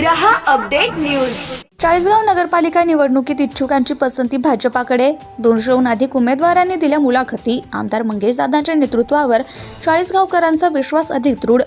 रहा update news. Chalisgaon नगरपालिका निवडणुकीत इच्छुकांची पसंती भाजपाकडे. दोनशेहून अधिक उमेदवारांनी दिल्या मुलाखती. आमदार मंगेश दादांच्या नेतृत्वावर चाळीसगावकरांचा विश्वास अधिक दृढ.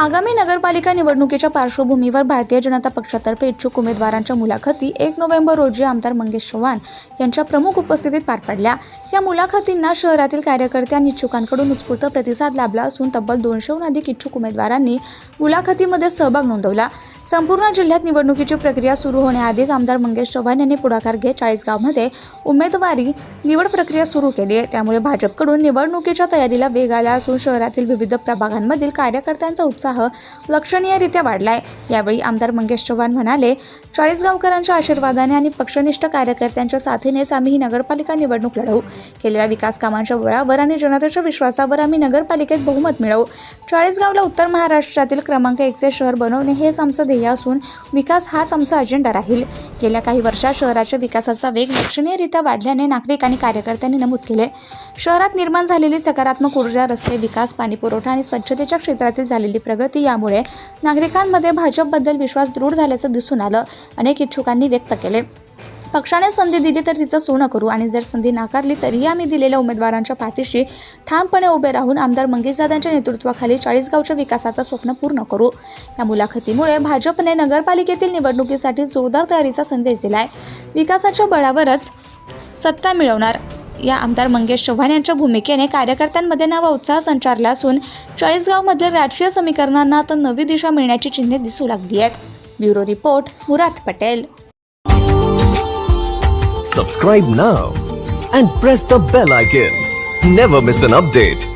आगामी नगरपालिका निवडणुकीच्या पार्श्वभूमीवर भारतीय जनता पक्षातर्फे इच्छुक उमेदवारांच्या मुलाखती एक नोव्हेंबर रोजी आमदार मंगेश चव्हाण यांच्या प्रमुख उपस्थितीत पार पडल्या. या मुलाखतींना शहरातील कार्यकर्ते आणि इच्छुकांकडून उत्स्फूर्त प्रतिसाद लाभला असून तब्बल दोनशेहून अधिक इच्छुक उमेदवारांनी मुलाखतीमध्ये सहभाग नोंदवला. संपूर्ण जिल्ह्यात निवडणुकीची प्रक्रिया सुरू होण्याआधीच आमदार मंगेश चव्हाण यांनी पुढाकार घेत चाळीसगावमध्ये उमेदवारी निवड प्रक्रिया सुरू केली आहे. त्यामुळे भाजपकडून निवडणुकीच्या तयारीला वेग आला असून शहरातील विविध प्रभागांमधील कार्यकर्त्यांचा उत्साह लक्षणीयरित्या वाढला आहे यावेळी आमदार मंगेश चव्हाण म्हणाले चाळीसगावकरांच्या आशीर्वादाने आणि पक्षनिष्ठ कार्यकर्त्यांच्या साथीनेच आम्ही ही नगरपालिका निवडणूक लढवू. केलेल्या विकास कामांच्या बळावर आणि जनतेच्या विश्वासावर आम्ही नगरपालिकेत बहुमत मिळवू. चाळीसगावला उत्तर महाराष्ट्रातील क्रमांक एकचे शहर बनवणे हेच आमचं ध्येय असून विकास हाच आमचा अजेंडा राहील. गेल्या काही वर्षात शहराच्या विकासाचा वेग लक्षणीयरित्या वाढल्याने नागरिक आणि कार्यकर्त्यांनी नमूद केले. शहरात निर्माण झालेली सकारात्मक ऊर्जा रस्ते विकास पाणीपुरवठा आणि स्वच्छतेच्या क्षेत्रातील झालेली प्रगती यामुळे नागरिकांमध्ये भाजपबद्दल विश्वास दृढ झाल्याचं दिसून आलं. अनेक इच्छुकांनी व्यक्त केले. पक्षाने संधी दिली तर तिचं सोनं करू आणि जर संधी नाकारली तरीही आम्ही दिलेल्या उमेदवारांच्या पाठीशी ठामपणे उभे राहून आमदार मंगेशदादांच्या नेतृत्वाखाली चाळीसगावच्या विकासाचं स्वप्न पूर्ण करू. या मुलाखतीमुळे भाजपने नगरपालिकेतील निवडणुकीसाठी जोरदार तयारीचा संदेश दिलाय. विकासाच्या बळावरच सत्ता मिळवणार. या आमदार मंगेश चव्हाण यांच्या भूमिकेने कार्यकर्त्यांमध्ये नवा उत्साह संचारला असून चाळीसगावमधील राजकीय समीकरणांना आता नवी दिशा मिळण्याची चिन्हे दिसू लागली आहेत. Bureau report Murad Patel. Subscribe now and press the bell icon never miss an update